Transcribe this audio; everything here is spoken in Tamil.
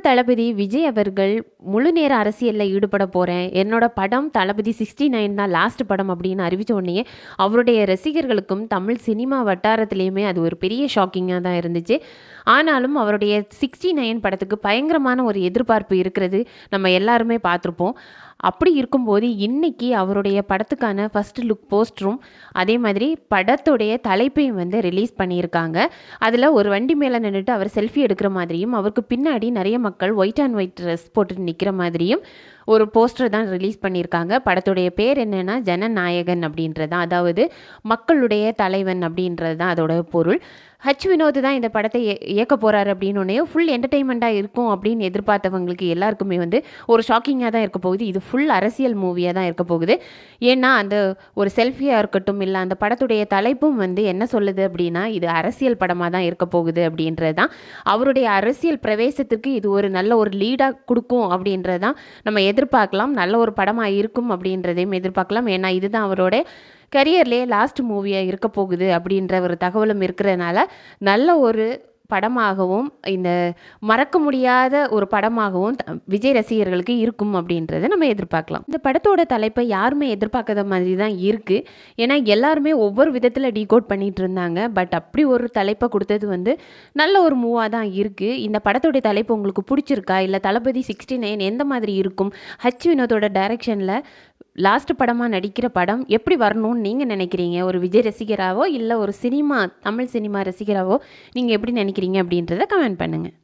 தளபதி விஜய் அவர்கள் முழு நேர அரசியலில் ஈடுபட போகிறேன் என்னோட படம் தளபதி சிக்ஸ்டி நைன் தான் லாஸ்ட் படம் அப்படின்னு அறிவித்த உடனே அவருடைய ரசிகர்களுக்கும் தமிழ் சினிமா வட்டாரத்துலேயுமே அது ஒரு பெரிய ஷாக்கிங்காக தான் இருந்துச்சு. ஆனாலும் அவருடைய சிக்ஸ்டி நைன் படத்துக்கு பயங்கரமான ஒரு எதிர்பார்ப்பு இருக்கிறது. நம்ம எல்லாருமே பார்த்துருப்போம். அப்படி இருக்கும்போது இன்னைக்கு அவருடைய படத்துக்கான ஃபர்ஸ்ட் லுக் போஸ்டரும் அதே மாதிரி படத்துடைய தலைப்பையும் வந்து ரிலீஸ் பண்ணியிருக்காங்க. அதில் ஒரு வண்டி மேலே நின்றுட்டு அவர் செல்ஃபி எடுக்கிற மாதிரியும் அவருக்கு பின்னாடி நிறைய மக்கள் ஒயிட் அண்ட் ஒயிட் ட்ரெஸ் போட்டு நிற்கிற மாதிரியும் ஒரு போஸ்டர் தான் ரிலீஸ் பண்ணியிருக்காங்க. படத்துடைய பேர் என்னென்னா ஜனநாயகன் அப்படின்றது தான். அதாவது மக்களுடைய தலைவன் அப்படின்றது தான் அதோட பொருள். ஹச் வினோத் தான் இந்த படத்தை இயக்க போகிறாரு அப்படின்னு ஃபுல் என்டர்டெயின்மெண்ட்டாக இருக்கும் அப்படின்னு எதிர்பார்த்தவங்களுக்கு எல்லாருக்குமே வந்து ஒரு ஷாக்கிங்காக தான் இருக்க போகுது. இது ஃபுல் அரசியல் மூவியாக தான் இருக்க போகுது. ஏன்னா அந்த ஒரு செல்ஃபியாக இருக்கட்டும் இல்லை அந்த படத்துடைய தலைப்பும் வந்து என்ன சொல்லுது அப்படின்னா இது அரசியல் படமாக தான் இருக்க போகுது அப்படின்றது தான். அவருடைய அரசியல் பிரவேசத்திற்கு இது ஒரு நல்ல ஒரு லீடாக கொடுக்கும் அப்படின்றது தான் நம்ம எதிர்பார்க்கலாம். நல்ல ஒரு படமாக இருக்கும் அப்படின்றதையும் எதிர்பார்க்கலாம். ஏன்னா இதுதான் அவரோட கரியர்லேயே லாஸ்ட் மூவியாக இருக்க போகுது அப்படின்ற ஒரு தகவலும் இருக்கிறதுனால நல்ல ஒரு படமாகவும் இந்த மறக்க முடியாத ஒரு படமாகவும் த- விஜய் ரசிகர்களுக்கு இருக்கும் அப்படின்றத நம்ம எதிர்பார்க்கலாம். இந்த படத்தோட தலைப்பை யாருமே எதிர்பார்க்காத மாதிரி தான் இருக்குது ஏன்னா எல்லாருமே ஒவ்வொரு விதத்தில் டீகோட் பண்ணிட்டு இருந்தாங்க. பட் அப்படி ஒரு தலைப்பை கொடுத்தது வந்து நல்ல ஒரு மூவாக தான் இருக்குது இந்த படத்தோடைய தலைப்பு உங்களுக்கு பிடிச்சிருக்கா? இல்லை தளபதி சிக்ஸ்டி நைன் எந்த மாதிரி இருக்கும்? ஹச் வினோதோட டைரக்ஷனில் லாஸ்ட் படமாக நடிக்கிற படம் எப்படி வரணும்னு நீங்கள் நினைக்கிறீங்க? ஒரு விஜய் ரசிகராவோ இல்லை ஒரு சினிமா தமிழ் சினிமா ரசிகராவோ நீங்கள் எப்படி நினைக்கிறீங்க அப்படின்றத கமெண்ட் பண்ணுங்கள்